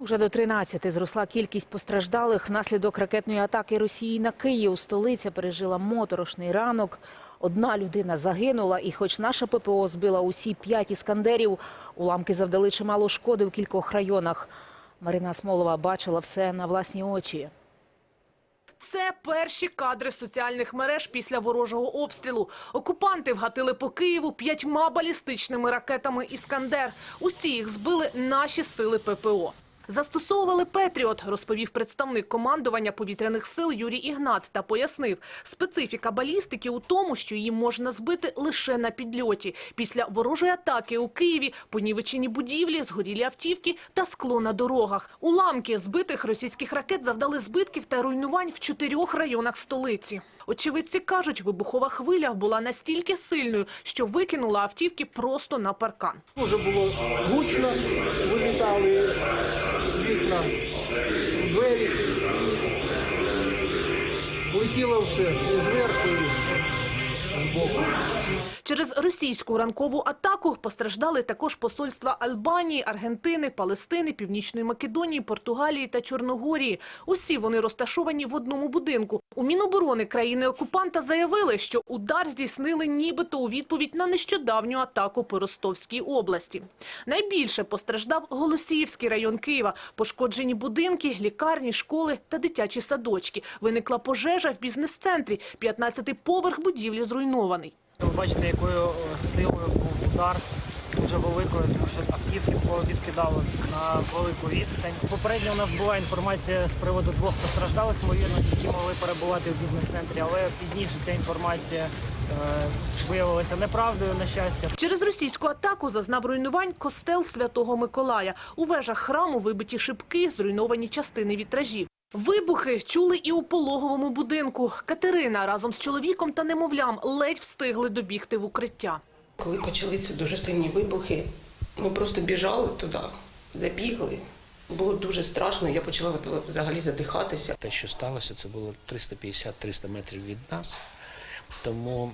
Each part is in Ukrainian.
Уже до 13 зросла кількість постраждалих внаслідок ракетної атаки Росії на Київ. Столиця пережила моторошний ранок. Одна людина загинула, і хоч наша ППО збила усі п'ять іскандерів, уламки завдали чимало шкоди в кількох районах. Марина Смолова бачила все на власні очі. Це перші кадри соціальних мереж після ворожого обстрілу. Окупанти вгатили по Києву п'ятьма балістичними ракетами «Іскандер». Усі їх збили наші сили ППО. Застосовували «Петріот», розповів представник командування повітряних сил Юрій Ігнат та пояснив, специфіка балістики у тому, що її можна збити лише на підльоті. Після ворожої атаки у Києві понівечені будівлі, згорілі автівки та скло на дорогах. Уламки збитих російських ракет завдали збитків та руйнувань в чотирьох районах столиці. Очевидці кажуть, вибухова хвиля була настільки сильною, що викинула автівки просто на паркан. Дуже було гучно, вилітали вікна, двері, летіло все і зверху, і збоку. Через російську ранкову атаку постраждали також посольства Албанії, Аргентини, Палестини, Північної Македонії, Португалії та Чорногорії. Усі вони розташовані в одному будинку. У Міноборони країни-окупанта заявили, що удар здійснили нібито у відповідь на нещодавню атаку по Ростовській області. Найбільше постраждав Голосіївський район Києва. Пошкоджені будинки, лікарні, школи та дитячі садочки. Виникла пожежа в бізнес-центрі. 15-й поверх будівлі зруйнований. Ви бачите, якою е, силою був удар, дуже великою, тому що автівки відкидали на велику відстань. Попередньо у нас була інформація з приводу двох постраждалих, ймовірно, які могли перебувати в бізнес-центрі, але пізніше ця інформація е, виявилася неправдою, на щастя. Через російську атаку зазнав руйнувань костел Святого Миколая. У вежах храму вибиті шибки, зруйновані частини вітражів. Вибухи чули і у пологовому будинку. Катерина разом з чоловіком та немовлям ледь встигли добігти в укриття. Коли почалися дуже сильні вибухи, ми просто біжали туди, забігли. Було дуже страшно, я почала взагалі задихатися. Те, що сталося, це було 350-300 метрів від нас. Тому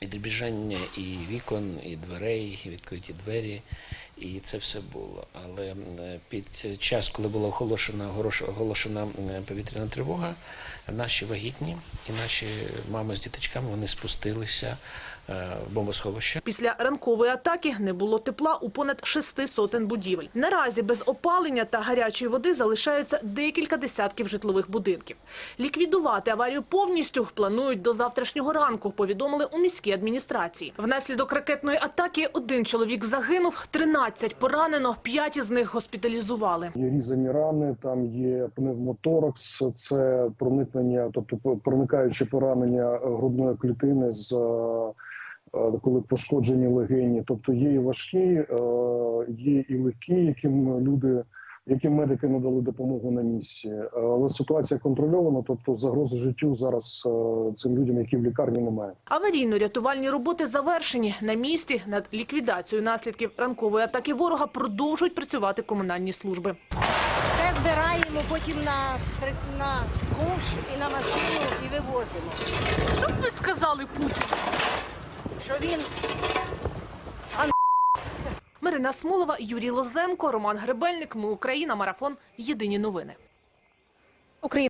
і дребіжання і вікон, і дверей, і відкриті двері, і це все було. Але під час, коли була оголошена, оголошена повітряна тривога, наші вагітні і наші мами з діточками вони спустилися е, в бомбосховище. Після ранкової атаки не було тепла у понад шести сотень будівель. Наразі без опалення та гарячої води залишаються декілька десятків житлових будинків. Ліквідувати аварію повністю планують до завтрашнього ранку, повідомили у міській адміністрації. Внаслідок ракетної атаки один чоловік загинув, 13 поранено, п'ять із них госпіталізували. Є різані рани, там є пневмоторакс, це проникнення, тобто проникаюче поранення грудної клітини з е, коли пошкоджені легені. Тобто є і важкі, е, є і легкі, яким люди. Яким медики надали допомогу на місці, але ситуація контрольована, тобто загрози життю зараз е, цим людям, які в лікарні немає. Аварійно-рятувальні роботи завершені. На місці над ліквідацією наслідків ранкової атаки ворога продовжують працювати комунальні служби. Це збираємо потім на, на ковш і на машину і вивозимо. Що б ви сказали Путіну? Що він Марина Смолова, Юрій Лозенко, Роман Гребельник. Ми Україна. Марафон. Єдині новини.